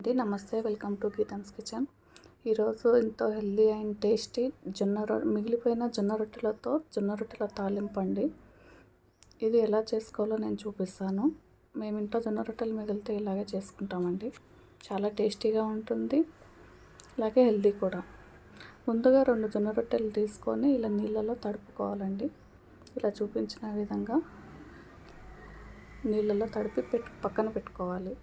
అండి. నమస్తే welcome to Geetham's kitchen. ఈరోజు ఎంతో హెల్దీ అండ్ టేస్టీ జొన్న రొ మిగిలిపోయిన జొన్న రొట్టెలతో జొన్న రొట్టెల తాలింపు అండి. ఇది ఎలా చేసుకోవాలో నేను చూపిస్తాను. మేము ఇంట్లో జొన్న రొట్టెలు మిగిలితే ఇలాగే చేసుకుంటామండి. చాలా టేస్టీగా ఉంటుంది అలాగే హెల్దీ కూడా. ముందుగా రెండు జొన్న రొట్టెలు తీసుకొని ఇలా నీళ్ళలో తడుపుకోవాలండి. ఇలా చూపించిన విధంగా నీళ్ళలో తడిపి పెట్టు పక్కన పెట్టుకోవాలి.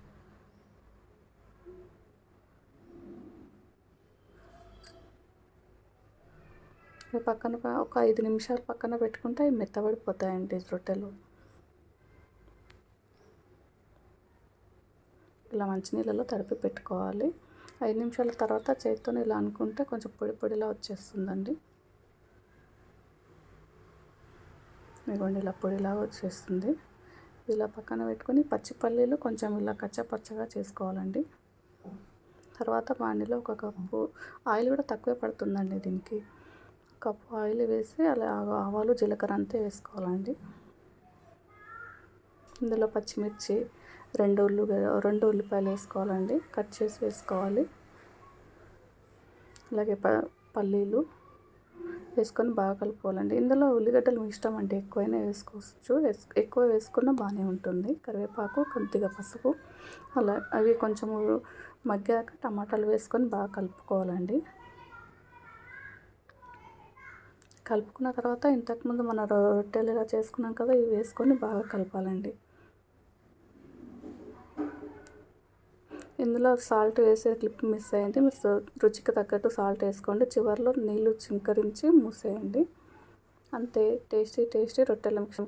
పక్కన ఒక ఐదు నిమిషాలు పక్కన పెట్టుకుంటే అవి మెత్తబడిపోతాయండి రొట్టెలు. ఇలా మంచినీళ్ళలో తడిపి పెట్టుకోవాలి. ఐదు నిమిషాల తర్వాత చేతితో ఇలా అనుకుంటే కొంచెం పొడి పొడిలా వచ్చేస్తుందండి. ఇదిగోండి ఇలా పొడిలాగా వచ్చేస్తుంది. ఇలా పక్కన పెట్టుకొని పచ్చి పల్లీలు కొంచెం ఇలా కచ్చపచ్చగా చేసుకోవాలండి. తర్వాత బాండిలో ఒక కప్పు ఆయిల్ కూడా తక్కువే పడుతుందండి దీనికి. కప్పు ఆయిల్ వేసి అలా ఆవాలు జీలకర్ర అంతే వేసుకోవాలండి. ఇందులో పచ్చిమిర్చి రెండు ఉల్లిగడ్డ రెండు ఉల్లిపాయలు వేసుకోవాలండి. కట్ చేసి వేసుకోవాలి. అలాగే ప పల్లీలు వేసుకొని బాగా కలుపుకోవాలండి. ఇందులో ఉల్లిగడ్డలు మీ ఇష్టం అంటే ఎక్కువైనా వేసుకోవచ్చు. ఎక్కువ వేసుకున్నా బాగానే ఉంటుంది. కరివేపాకు కొద్దిగా పసుపు అలా అవి కొంచెం మగ్గాక టమాటాలు వేసుకొని బాగా కలుపుకోవాలండి. కలుపుకున్న తర్వాత ఇంతకుముందు మన రొట్టెలు ఇలా చేసుకున్నాం కదా ఇవి వేసుకొని బాగా కలపాలండి. ఇందులో సాల్ట్ వేసే క్లిప్ మిస్ అయింది మీరు రుచికి తగ్గట్టు సాల్ట్ వేసుకోండి. చివరిలో నీళ్ళు చింకరించి మూసేయండి. అంతే టేస్టీ టేస్టీ రొట్టెల మిక్స్